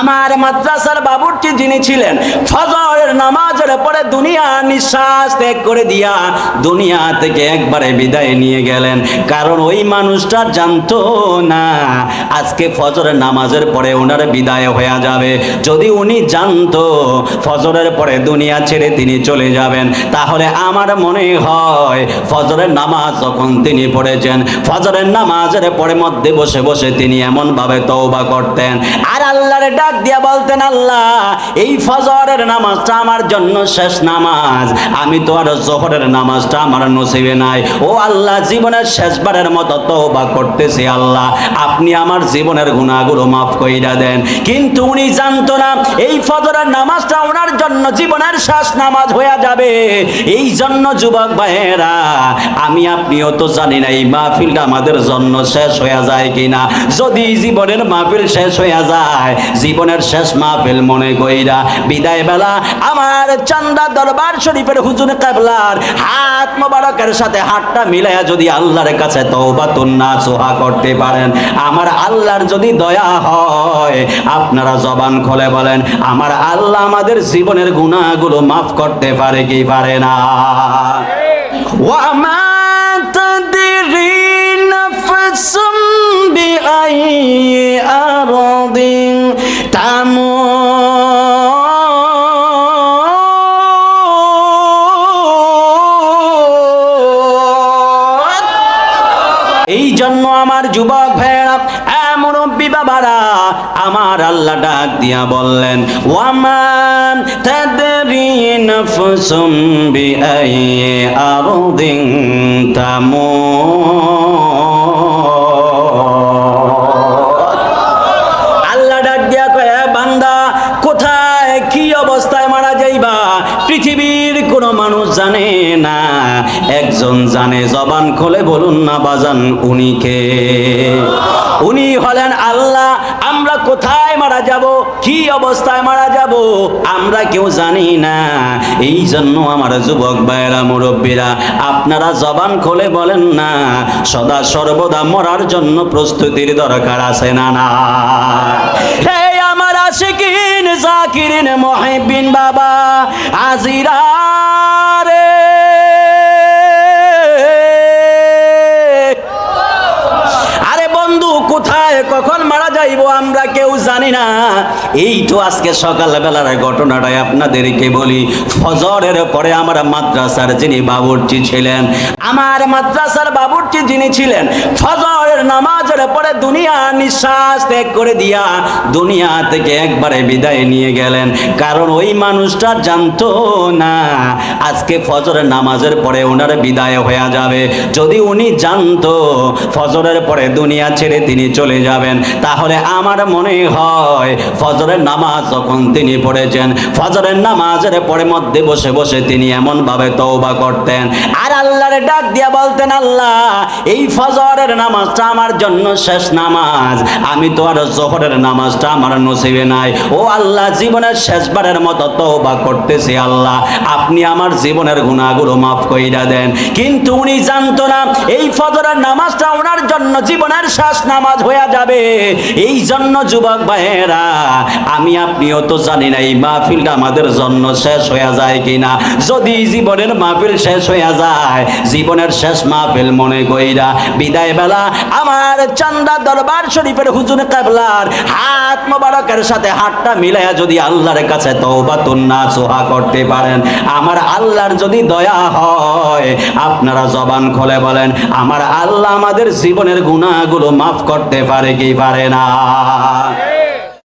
আমার মাদ্রাসার বাবুর্চি যিনি ছিলেন, ফজরের নামাজের পরে দুনিয়া নিঃশ্বাস ত্যাগ করে দিয়া দুনিয়া থেকে একবারে বিদায় নিয়ে গেলেন। কারণ ওই মানুষটা জানতো না, আজকে ফজরের নামাজের পরে ওনার বিদায় হয়ে যাবে। যদি উনি জানতো ফজরের পরে দুনিয়া ছেড়ে তিনি চলে যাবেন, তাহলে আমার মনে হয় ফজরের নামাজ যখন তিনি পড়েছেন, ফজরের নামাজের পরে মধ্যে বসে বসে তিনি এমনভাবে তওবা করতেন। আর আল্লাহর ডাক দিয়া বলতেন, আল্লাহ, এই ফজরের নামাজটা আমার জন্য শেষ নামাজ। আমি তো আর জোহরের নামাজটা আমার নসিবে নাই। ও আল্লাহ, জীবনের শেষবারের মতো তওবা করতেছি, আল্লাহ। আপনি আমার জীবনের গুণাগুলো মাফ কইরা দেন। কিন্তু উনি জানতো না, এই ফজরের নামাজটা ওনার জন্য জীবনের শেষ নামাজ হয়ে যাবে। এই জন্য যুবক ভাইয়েরা, আমি আপনিও তো জানি না এই মাহফিলটা আমাদের জন্য শেষ হয়ে যায় কিনা। যদি জীবনের মাহফিল শেষ হয়ে যায় জীবনের শেষ মাহফিল মনে কইরা বিদায় বেলা আমার চান্দা দরবার শরীফের হুজুর কাবলার হাত মোবারকের সাথে হাতটা মিলাইয়া যদি আল্লাহর কাছে তওবা তুন্না সোহা করতে পারেন আমার আল্লাহর যদি দয়া হয় আপনারা জবান খোলে বলেন আমার আল্লাহ আমাদের জীবনের গুনাহগুলো মাফ করতে পারে কি পারে না ওয়ামা تدري نفس بأي জন্য আমার যুবক ভাইয়েরা এমন বাবারা, আমার আল্লাহ ডাক দিয়া বললেন ওয়ামান তাদরি নাফসুম বিআই আরদিন তামুত? আল্লাহ ডাক দিয়া কয় বান্দা, কোথায়, কি অবস্থায় মারা যাইবা? পৃথিবীর কোনো মানুষ জানে না একজন জানে জবান খোলে বলুন না বাজান উনিকে উনি হলেন আল্লাহ, আমরা কোথায় মারা যাব? কি অবস্থায় মারা যাব? আমরা কেউ জানি না। এই জন্য আমার যুবক ভাইয়েরা, মুরব্বীরা, আপনারা জবান খোলে বলেন না, সদা সর্বদা মরার জন্য প্রস্তুতির দরকার আছে না না? হে আমার আশিকিন, জাকিরিন, মহিবিন বাবা আজিরা রে কখন মারা যাইব আমরা কেউ জানি না। এই তো আজকে সকালবেলার ঘটনাটাই আপনাদেরকে বলি। ফজরের পরে আমার মাদ্রাসার যিনি বাবুর্চি ছিলেন, আমার মাদ্রাসার বাবুর্চি যিনি ছিলেন ফজরের নামাজের পরে দুনিয়া নিঃশ্বাস ত্যাগ করে দিয়া দুনিয়া থেকে একবারে বিদায় নিয়ে গেলেন। কারণ ওই মানুষটা জানতো না, আজকে ফজরের নামাজের পরে ওনার বিদায় হয়ে যাবে। যদি উনি জানতো, ফজরের পরে দুনিয়া ছেড়ে তিনি চলে যাবেন। তাহলে আমার মনে হয় ফজরের নামাজ যখন তিনি পড়েছেন, ফজরের নামাজের পরে মধ্যে বসে বসে তিনি এমনভাবে তওবা করতেন। আর আল্লাহর ডাক দিয়া বলতেন, আল্লাহ, এই ফজরের নামাজটা আমার জন্য শেষ নামাজ। আমি তো আর জোহরের নামাজটা আমার নসিবে নাই। ও আল্লাহ, জীবনের শেষবারের মতো তওবা করতেছি আল্লাহ। আপনি আমার জীবনের গুণাগুলো মাফ কইরা দেন। কিন্তু উনি জানতো না, এই ফজরের নামাজটা ওনার জন্য জীবনের শেষ নামাজ হয়ে যাবে। এই জন্য যুবক ভাইয়েরা, আমি আপনিও তো জানি না এই মাহফিলটা আমাদের জন্য শেষ হয়ে যায় কিনা। যদি জীবনের মাহফিল শেষ হয়ে যায়, জীবনের শেষ মাহফিল মনে কইরা বিদায় বেলা আমার চান্দা দরবার শরীফের হুজুর কাবলার হাত মোবারকের সাথে হাতটা মিলাইয়া যদি আল্লাহর কাছে তওবা তুন্না সোহা করতে পারেন, আমার আল্লাহর যদি দয়া হয়, আপনারা জবান খোলে বলেন, আমার আল্লাহ আমাদের জীবনের গুণাগুলো মাফ করতে পারে কি পারে না?